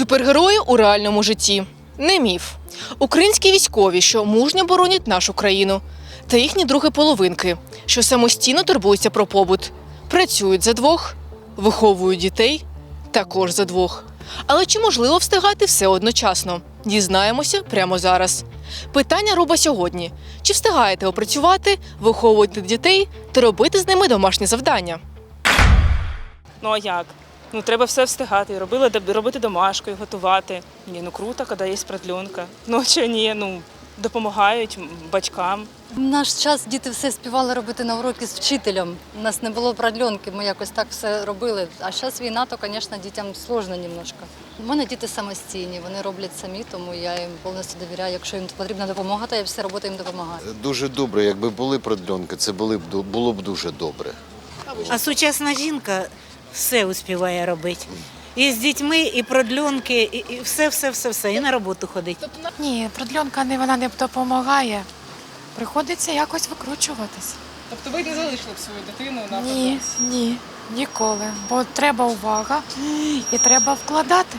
Супергерої у реальному житті не міф. Українські військові, що мужньо боронять нашу країну, та їхні другі половинки, що самостійно турбуються про побут, працюють за двох, виховують дітей також за двох. Але чи можливо встигати все одночасно? Дізнаємося прямо зараз. Питання руба сьогодні: чи встигаєте опрацювати, виховувати дітей та робити з ними домашні завдання? Ну а як? Ну треба все встигати. Робили робити домашку і готувати. Ні, ну круто, коли є продленка. Ну чи ні, ну допомагають батькам. В наш час діти все співали робити на уроки з вчителем. У нас не було продльонки, ми якось так все робили. А зараз війна, то, звісно, дітям сложно немножко. У мене діти самостійні, вони роблять самі, тому я їм повністю довіряю. Якщо їм потрібна допомога, то я всі роботи їм допомагаю. Дуже добре, якби були продльонки, це було б дуже добре. А сучасна жінка все успіває робити. І з дітьми, і продльонки, і, і все, все, все, все. І на роботу ходить. Ні, продльонка не вона не допомагає. Приходиться якось викручуватись. Тобто ви не залишили б свою дитину на Ні, ні, ніколи. Бо треба увага і треба вкладати.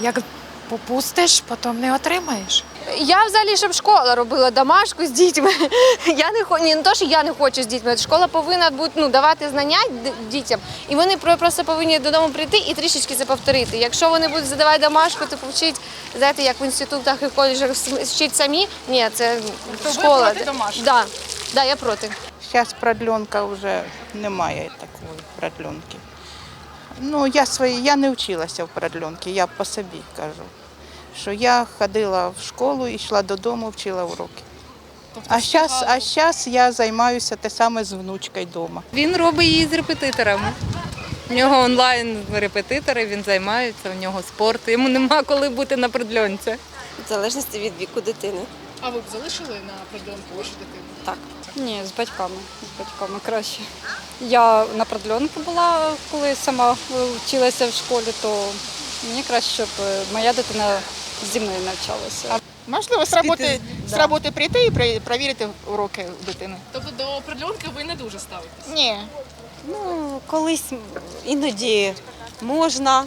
Як попустиш, потім не отримаєш. Я взагалі, щоб школа робила домашку з дітьми. Я не хочу, не то, що я не хочу з дітьми. Школа повинна бути ну давати знання дітям, і вони просто повинні додому прийти і трішечки це повторити. Якщо вони будуть задавати домашку, то повчить, знаєте, як в інститутах і в коледжах вчить самі. Ні, це школа. проти домашки? Да. Да, я проти. Зараз продленка вже немає такої продленки. Ну, я свої, я не вчилася в продленки, я по собі кажу. Що я ходила в школу, йшла додому, вчила уроки. А зараз а щас я займаюся те саме з внучкою вдома. Він робить її з репетиторами. У нього онлайн репетитори, він займається, у нього спорт. Йому нема коли бути на продльонці. В залежності від віку дитини. А ви б залишили на продльонку вашу дитину? Так. Ні, з батьками. З батьками краще. Я на продльонку була, коли сама вчилася в школі, то мені краще, щоб моя дитина зі мною навчалася. Можливо, з роботи, з роботи прийти і при- перевірити уроки дитини. Тобто до определенки ви не дуже ставитесь? Ні. Ну, колись іноді можна,